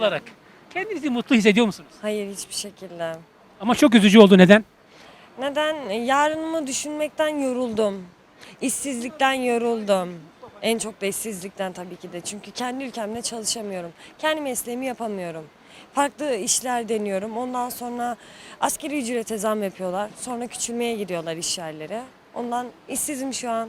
olarak kendinizi mutlu hissediyor musunuz? Hayır hiçbir şekilde. Ama çok üzücü oldu. Neden? Neden? Yarınımı düşünmekten yoruldum. İşsizlikten yoruldum. En çok da işsizlikten tabii ki de. Çünkü kendi ülkemde çalışamıyorum. Kendi mesleğimi yapamıyorum. Farklı işler deniyorum. Ondan sonra askeri ücrete zam yapıyorlar. Sonra küçülmeye gidiyorlar iş yerleri. Ondan işsizim şu an.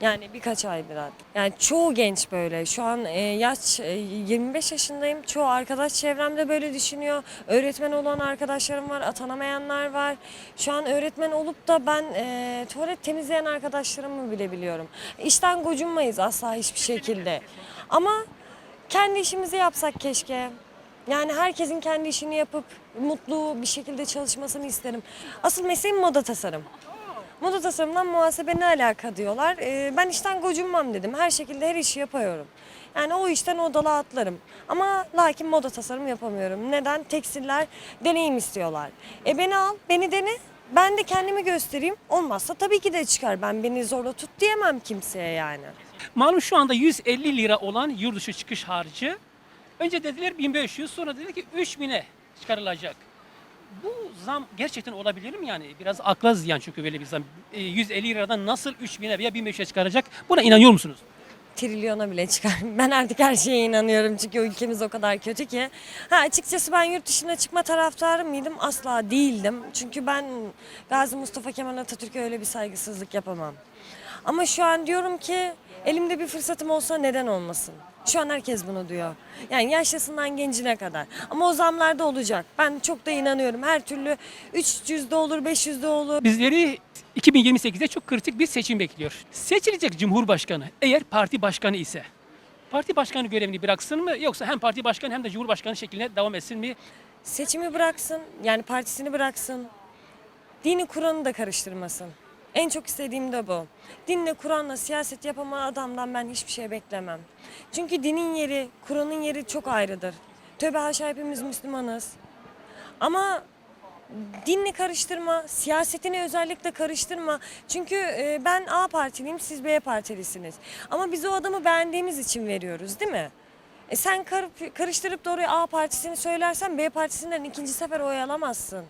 Yani birkaç aydır artık. Yani çoğu genç böyle. Şu an e, yaş e, 25 yaşındayım. Çoğu arkadaş çevremde böyle düşünüyor. Öğretmen olan arkadaşlarım var, atanamayanlar var. Şu an öğretmen olup da ben e, tuvalet temizleyen arkadaşlarımı bile biliyorum. İşten gocunmayız asla hiçbir şekilde. Ama kendi işimizi yapsak keşke. Yani herkesin kendi işini yapıp mutlu bir şekilde çalışmasını isterim. Asıl mesleğim moda tasarım. Moda tasarımdan muhasebe ne alaka diyorlar. Ee, ben işten gocunmam dedim. Her şekilde her işi yapıyorum. Yani o işten o dala atlarım. Ama lakin moda tasarım yapamıyorum. Neden? Tekstiller deneyim istiyorlar. E beni al, beni dene. Ben de kendimi göstereyim. Olmazsa tabii ki de çıkar. Ben beni zorla tut diyemem kimseye yani. Malum şu anda 150 lira olan yurt dışı çıkış harcı. Önce dediler 1500 sonra dedi ki 3000'e çıkarılacak. Bu zam gerçekten olabilir mi yani? Biraz akla ziyan çünkü böyle bir zam. E, 150 liradan nasıl 3000'e veya 1500'e çıkaracak? Buna inanıyor musunuz? trilyona bile çıkar. Ben artık her şeye inanıyorum çünkü ülkemiz o kadar kötü ki. Ha açıkçası ben yurt dışına çıkma taraftarı mıydım? Asla değildim. Çünkü ben Gazi Mustafa Kemal Atatürk'e öyle bir saygısızlık yapamam. Ama şu an diyorum ki elimde bir fırsatım olsa neden olmasın? Şu an herkes bunu diyor. Yani yaşlısından gencine kadar. Ama o zamlarda olacak. Ben çok da inanıyorum. Her türlü 300'de olur, 500'de olur. Bizleri 2028'de çok kritik bir seçim bekliyor. Seçilecek Cumhurbaşkanı eğer parti başkanı ise parti başkanı görevini bıraksın mı yoksa hem parti başkanı hem de Cumhurbaşkanı şeklinde devam etsin mi? Seçimi bıraksın, yani partisini bıraksın. Dini Kur'an'ı da karıştırmasın. En çok istediğim de bu. Dinle Kur'an'la siyaset yapama adamdan ben hiçbir şey beklemem. Çünkü dinin yeri, Kur'an'ın yeri çok ayrıdır. Tövbe haşa hepimiz Müslümanız. Ama dinle karıştırma, siyasetini özellikle karıştırma. Çünkü e, ben A partiliyim, siz B partilisiniz. Ama biz o adamı beğendiğimiz için veriyoruz değil mi? E sen kar- karıştırıp da oraya A partisini söylersen B partisinden ikinci sefer oy alamazsın.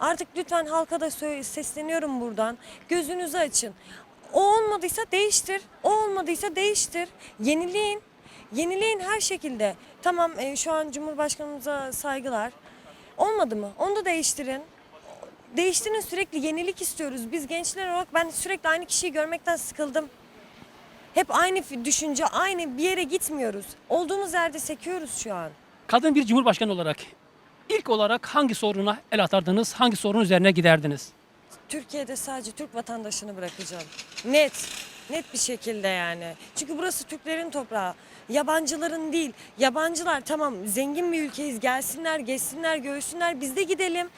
Artık lütfen halka da sesleniyorum buradan. Gözünüzü açın. O olmadıysa değiştir. O olmadıysa değiştir. Yenileyin. Yenileyin her şekilde. Tamam e, şu an Cumhurbaşkanımıza saygılar. Olmadı mı? Onu da değiştirin. Değiştirin sürekli yenilik istiyoruz. Biz gençler olarak ben sürekli aynı kişiyi görmekten sıkıldım. Hep aynı düşünce, aynı bir yere gitmiyoruz. Olduğumuz yerde sekiyoruz şu an. Kadın bir Cumhurbaşkanı olarak ilk olarak hangi soruna el atardınız, hangi sorun üzerine giderdiniz? Türkiye'de sadece Türk vatandaşını bırakacağım. Net. Net bir şekilde yani. Çünkü burası Türklerin toprağı. Yabancıların değil. Yabancılar tamam zengin bir ülkeyiz. Gelsinler, geçsinler, göğsünler. Biz de gidelim.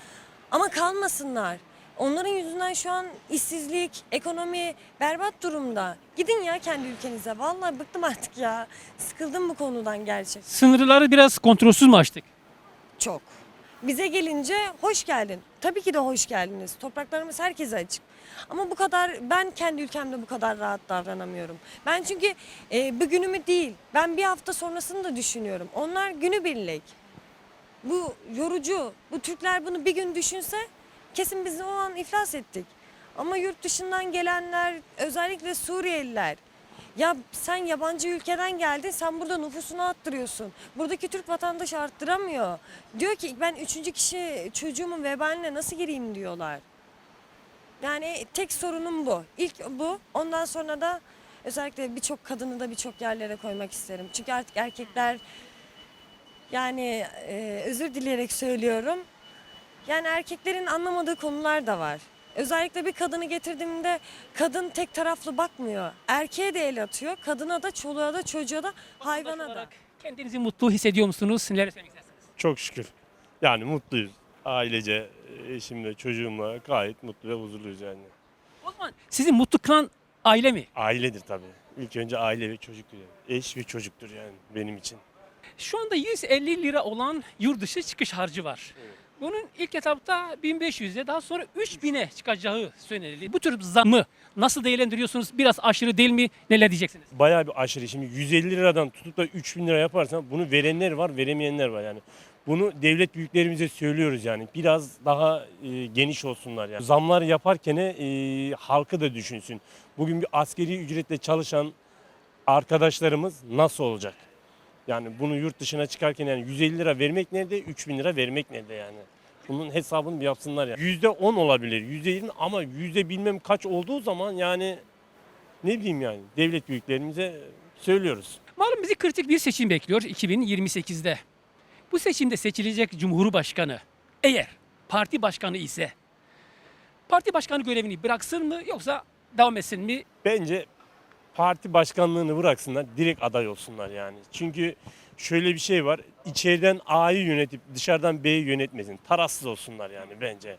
Ama kalmasınlar. Onların yüzünden şu an işsizlik, ekonomi berbat durumda. Gidin ya kendi ülkenize. Vallahi bıktım artık ya. Sıkıldım bu konudan gerçek. Sınırları biraz kontrolsüz mü açtık? Çok. Bize gelince hoş geldin. Tabii ki de hoş geldiniz. Topraklarımız herkese açık. Ama bu kadar ben kendi ülkemde bu kadar rahat davranamıyorum. Ben çünkü e, bugünümü değil, ben bir hafta sonrasını da düşünüyorum. Onlar günübirlik. Bu yorucu. Bu Türkler bunu bir gün düşünse kesin biz o an iflas ettik. Ama yurt dışından gelenler, özellikle Suriyeliler ya sen yabancı ülkeden geldin, sen burada nüfusunu arttırıyorsun. Buradaki Türk vatandaşı arttıramıyor. Diyor ki ben üçüncü kişi çocuğumun vebaline nasıl gireyim diyorlar. Yani tek sorunum bu. İlk bu. Ondan sonra da özellikle birçok kadını da birçok yerlere koymak isterim. Çünkü artık erkekler yani e, özür dileyerek söylüyorum. Yani erkeklerin anlamadığı konular da var. Özellikle bir kadını getirdiğimde kadın tek taraflı bakmıyor. Erkeğe de el atıyor. Kadına da, çoluğa da, çocuğa da, hayvana da. Kendinizi mutlu hissediyor musunuz? Neler söylemek istersiniz? Çok şükür. Yani mutluyuz. Ailece, eşimle, çocuğumla gayet mutlu ve huzurluyuz yani. O zaman sizi mutlu kılan aile mi? Ailedir tabii. İlk önce aile ve çocuktur yani. Eş ve çocuktur yani benim için. Şu anda 150 lira olan yurt dışı çıkış harcı var. Bunun ilk etapta 1500'e daha sonra 3000'e çıkacağı söylenildi. Bu tür zammı nasıl değerlendiriyorsunuz? Biraz aşırı değil mi? Neler diyeceksiniz? Bayağı bir aşırı. Şimdi 150 liradan tutup da 3000 lira yaparsan bunu verenler var, veremeyenler var yani. Bunu devlet büyüklerimize söylüyoruz yani. Biraz daha e, geniş olsunlar yani. Zamlar yaparken e, halkı da düşünsün. Bugün bir askeri ücretle çalışan arkadaşlarımız nasıl olacak? Yani bunu yurt dışına çıkarken yani 150 lira vermek nerede, 3000 lira vermek nerede yani? Bunun hesabını bir yapsınlar yani. %10 olabilir, %20 ama yüzde bilmem kaç olduğu zaman yani ne bileyim yani devlet büyüklerimize söylüyoruz. Malum bizi kritik bir seçim bekliyor 2028'de. Bu seçimde seçilecek Cumhurbaşkanı eğer parti başkanı ise parti başkanı görevini bıraksın mı yoksa devam etsin mi? Bence parti başkanlığını bıraksınlar, direkt aday olsunlar yani. Çünkü şöyle bir şey var, içeriden A'yı yönetip dışarıdan B'yi yönetmesin. Tarafsız olsunlar yani bence.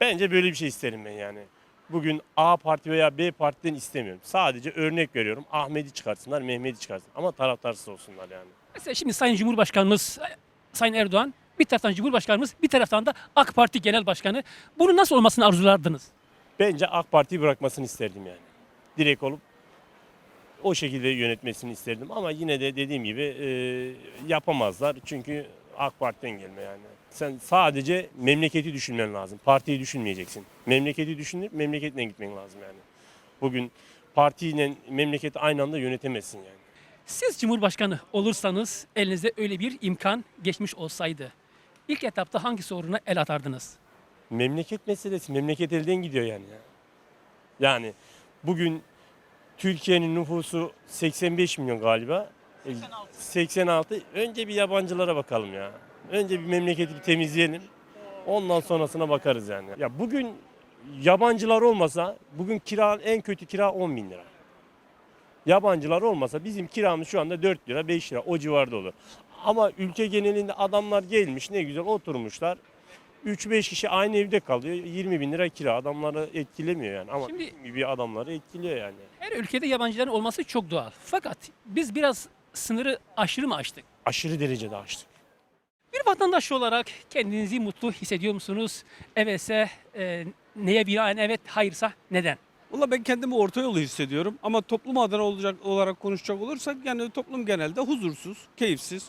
Bence böyle bir şey isterim ben yani. Bugün A parti veya B partiden istemiyorum. Sadece örnek veriyorum. Ahmet'i çıkarsınlar, Mehmet'i çıkarsınlar. Ama taraftarsız olsunlar yani. Mesela şimdi Sayın Cumhurbaşkanımız Sayın Erdoğan bir taraftan Cumhurbaşkanımız bir taraftan da AK Parti Genel Başkanı. Bunun nasıl olmasını arzulardınız? Bence AK Parti'yi bırakmasını isterdim yani. Direkt olup o şekilde yönetmesini isterdim ama yine de dediğim gibi e, yapamazlar. Çünkü AK Parti'den gelme yani. Sen sadece memleketi düşünmen lazım. Partiyi düşünmeyeceksin. Memleketi düşünüp memleketle gitmen lazım yani. Bugün partiyle memleketi aynı anda yönetemezsin yani. Siz Cumhurbaşkanı olursanız elinizde öyle bir imkan geçmiş olsaydı ilk etapta hangi soruna el atardınız? Memleket meselesi, memleket elden gidiyor yani. Yani bugün Türkiye'nin nüfusu 85 milyon galiba. 86. 86. Önce bir yabancılara bakalım ya. Önce bir memleketi bir temizleyelim. Ondan sonrasına bakarız yani. Ya bugün yabancılar olmasa bugün kira en kötü kira 10 bin lira. Yabancılar olmasa bizim kiramız şu anda 4 lira 5 lira o civarda olur. Ama ülke genelinde adamlar gelmiş ne güzel oturmuşlar. 3-5 kişi aynı evde kalıyor. 20 bin lira kira adamları etkilemiyor yani. Ama Şimdi- bizim gibi adamları etkiliyor yani. Her ülkede yabancıların olması çok doğal. Fakat biz biraz sınırı aşırı mı aştık? Aşırı derecede açtık. Bir vatandaş olarak kendinizi mutlu hissediyor musunuz? Evetse e, neye binaen evet, hayırsa neden? Valla ben kendimi orta yolu hissediyorum ama toplum adına olacak olarak konuşacak olursak yani toplum genelde huzursuz, keyifsiz.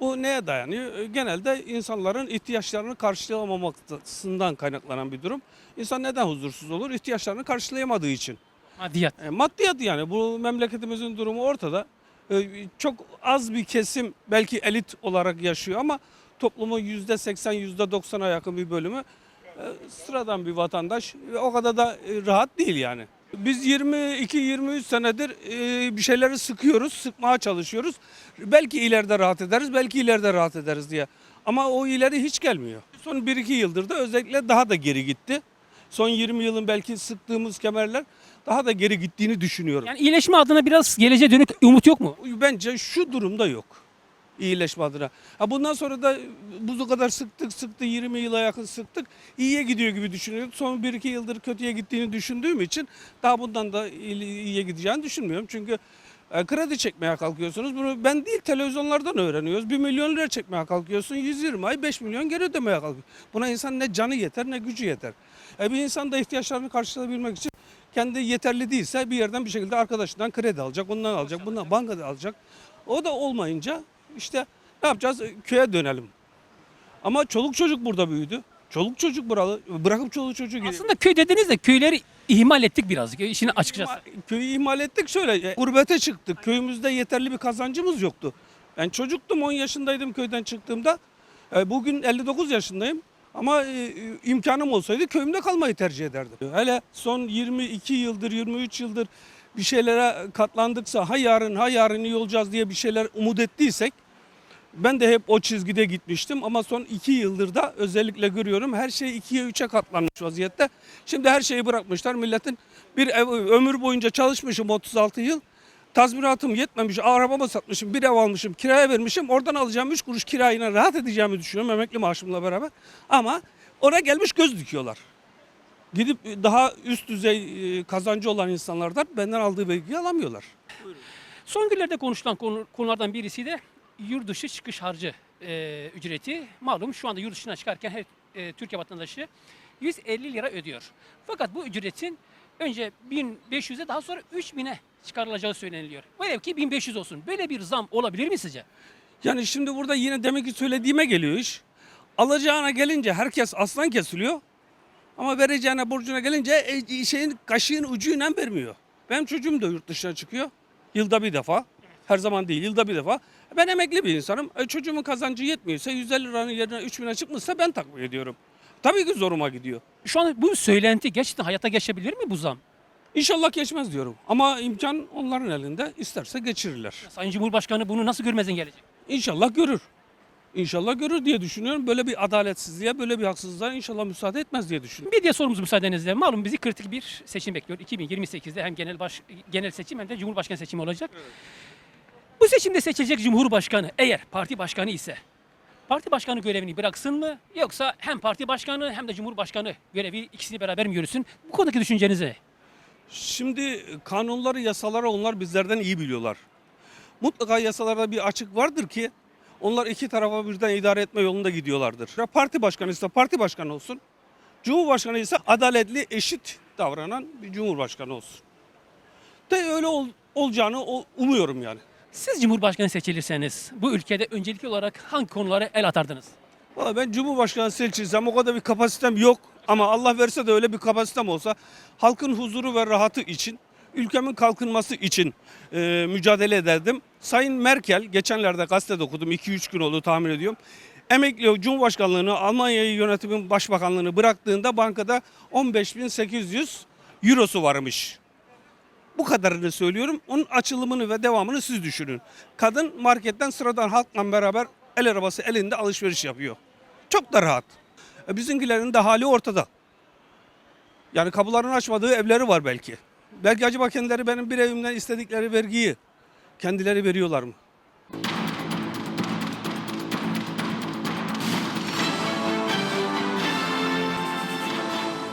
Bu neye dayanıyor? E, Genelde insanların ihtiyaçlarını karşılayamamasından kaynaklanan bir durum. İnsan neden huzursuz olur? İhtiyaçlarını karşılayamadığı için. Maddiyat. E, Maddiyat yani bu memleketimizin durumu ortada. E, Çok az bir kesim belki elit olarak yaşıyor ama toplumun %80 %90'a yakın bir bölümü sıradan bir vatandaş ve o kadar da e, rahat değil yani. Biz 22-23 senedir e, bir şeyleri sıkıyoruz, sıkmaya çalışıyoruz. Belki ileride rahat ederiz, belki ileride rahat ederiz diye. Ama o ileri hiç gelmiyor. Son 1-2 yıldır da özellikle daha da geri gitti. Son 20 yılın belki sıktığımız kemerler daha da geri gittiğini düşünüyorum. Yani iyileşme adına biraz geleceğe dönük umut yok mu? Bence şu durumda yok. İyileşme adına. Ha bundan sonra da bu kadar sıktık sıktı 20 yıla yakın sıktık. İyiye gidiyor gibi düşünüyorum. Son 1-2 yıldır kötüye gittiğini düşündüğüm için daha bundan da iyi- iyiye gideceğini düşünmüyorum. Çünkü e, kredi çekmeye kalkıyorsunuz. Bunu ben değil televizyonlardan öğreniyoruz. 1 milyon lira çekmeye kalkıyorsun. 120 ay 5 milyon geri ödemeye kalkıyor. Buna insan ne canı yeter ne gücü yeter. E, bir insan da ihtiyaçlarını karşılayabilmek için kendi yeterli değilse bir yerden bir şekilde arkadaşından kredi alacak, ondan alacak, bundan bankada alacak. O da olmayınca işte ne yapacağız? Köye dönelim. Ama çoluk çocuk burada büyüdü. Çoluk çocuk buralı. Bırakıp çoluk çocuk gidiyor. Aslında köy dediniz de köyleri ihmal ettik biraz. İşin açıkçası. Köyü ihmal ettik şöyle. e, Gurbete çıktık. Köyümüzde yeterli bir kazancımız yoktu. Ben çocuktum 10 yaşındaydım köyden çıktığımda. E, Bugün 59 yaşındayım. Ama e, imkanım olsaydı köyümde kalmayı tercih ederdim. Hele son 22 yıldır 23 yıldır bir şeylere katlandıksa ha yarın ha yarın iyi olacağız diye bir şeyler umut ettiysek ben de hep o çizgide gitmiştim ama son iki yıldır da özellikle görüyorum her şey ikiye üçe katlanmış vaziyette. Şimdi her şeyi bırakmışlar. Milletin bir ev, ömür boyunca çalışmışım 36 yıl. Tazminatım yetmemiş, arabamı satmışım, bir ev almışım, kiraya vermişim. Oradan alacağım 3 kuruş kirayla rahat edeceğimi düşünüyorum emekli maaşımla beraber. Ama ona gelmiş göz dikiyorlar. Gidip daha üst düzey e, kazancı olan insanlardan benden aldığı bilgiyi alamıyorlar. Son günlerde konuşulan konu- konulardan birisi de yurt dışı çıkış harcı e, ücreti. Malum şu anda yurt dışına çıkarken her e, Türkiye vatandaşı 150 lira ödüyor. Fakat bu ücretin önce 1500'e daha sonra 3000'e çıkarılacağı söyleniliyor. Velev ki 1500 olsun. Böyle bir zam olabilir mi sizce? Yani şimdi burada yine demek ki söylediğime geliyor iş. Alacağına gelince herkes aslan kesiliyor. Ama vereceğine borcuna gelince e, şeyin kaşığın ucuyla vermiyor. Benim çocuğum da yurt dışına çıkıyor. Yılda bir defa. Her zaman değil yılda bir defa. Ben emekli bir insanım. E, çocuğumun kazancı yetmiyorsa 150 liranın yerine 3000'e çıkmışsa ben takviye ediyorum. Tabii ki zoruma gidiyor. Şu an bu söylenti gerçekten hayata geçebilir mi bu zam? İnşallah geçmez diyorum. Ama imkan onların elinde. İsterse geçirirler. Sayın Cumhurbaşkanı bunu nasıl görmezden gelecek? İnşallah görür. İnşallah görür diye düşünüyorum. Böyle bir adaletsizliğe, böyle bir haksızlığa inşallah müsaade etmez diye düşünüyorum. Bir diğer sorumuz müsaadenizle. Malum bizi kritik bir seçim bekliyor. 2028'de hem genel baş, genel seçim hem de Cumhurbaşkanı seçimi olacak. Bu seçimde seçilecek Cumhurbaşkanı eğer parti başkanı ise parti başkanı görevini bıraksın mı yoksa hem parti başkanı hem de Cumhurbaşkanı görevi ikisini beraber mi yürüsün? Bu konudaki düşünceniz ne? Şimdi kanunları, yasaları onlar bizlerden iyi biliyorlar. Mutlaka yasalarda bir açık vardır ki onlar iki tarafa birden idare etme yolunda gidiyorlardır. Ya Parti başkanı ise parti başkanı olsun. Cumhurbaşkanı ise adaletli, eşit davranan bir cumhurbaşkanı olsun. De öyle ol- olacağını umuyorum yani. Siz Cumhurbaşkanı seçilirseniz bu ülkede öncelikli olarak hangi konulara el atardınız? Valla ben Cumhurbaşkanı seçilsem o kadar bir kapasitem yok. Ama Allah verse de öyle bir kapasitem olsa halkın huzuru ve rahatı için, ülkemin kalkınması için e, mücadele ederdim. Sayın Merkel, geçenlerde gazetede okudum, 2-3 gün oldu tahmin ediyorum. Emekli Cumhurbaşkanlığını, Almanya'yı yönetimin başbakanlığını bıraktığında bankada 15.800 eurosu varmış. Bu kadarını söylüyorum. Onun açılımını ve devamını siz düşünün. Kadın marketten sıradan halkla beraber el arabası elinde alışveriş yapıyor. Çok da rahat. E bizimkilerin de hali ortada. Yani kapılarını açmadığı evleri var belki. Belki acaba kendileri benim bir evimden istedikleri vergiyi kendileri veriyorlar mı?